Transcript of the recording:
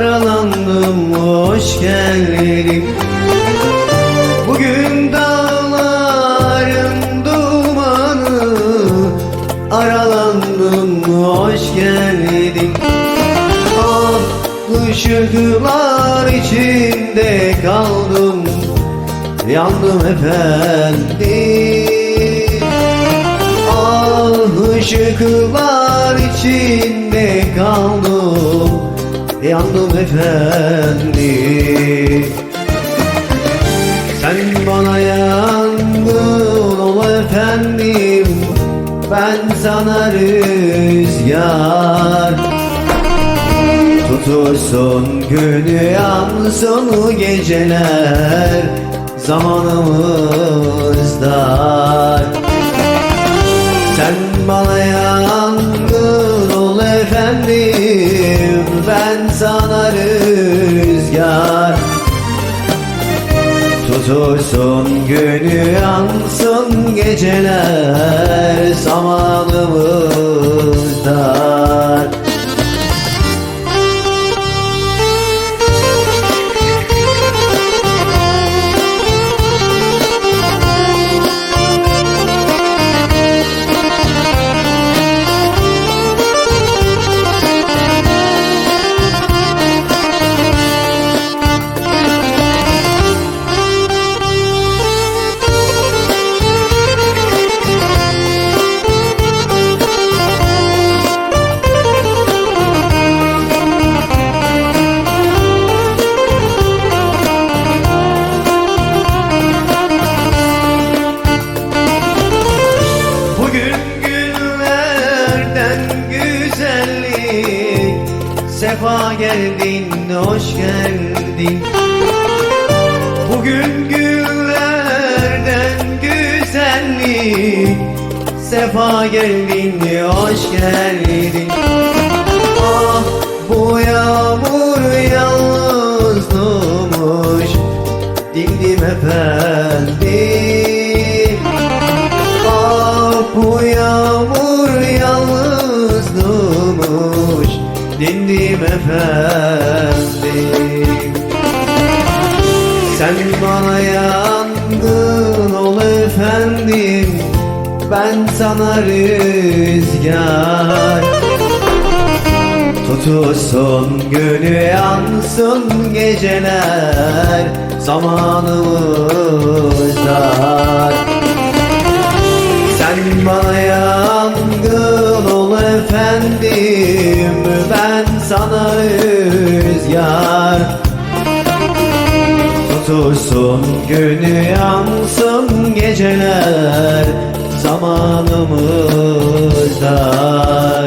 Aralandım hoş geldin. Bugün dağların dumanı Aralandım hoş geldin. Ah ışıklar içinde kaldım Yandım efendim. Ah ışıklar içinde kaldım Yandım efendim Sen bana yandın ol efendim. Ben sana rüzgar. Tutursun günü yansın geceler. Zamanımız Ben sana rüzgar. Tutursun günü yansın geceler Zamanımız Sefa geldin, hoş geldin. Bugün günlerden güzellik. Sefa geldin, hoş geldin. Ah bu yağmur yalnızmış Dindim efendim. Ah bu yağmur efendim. Sen bana yandın ol efendim. Ben sana rüzgar. Tutulsun günü yansın geceler. Zamanımız Tutursun günü yansın geceler Zamanımız dar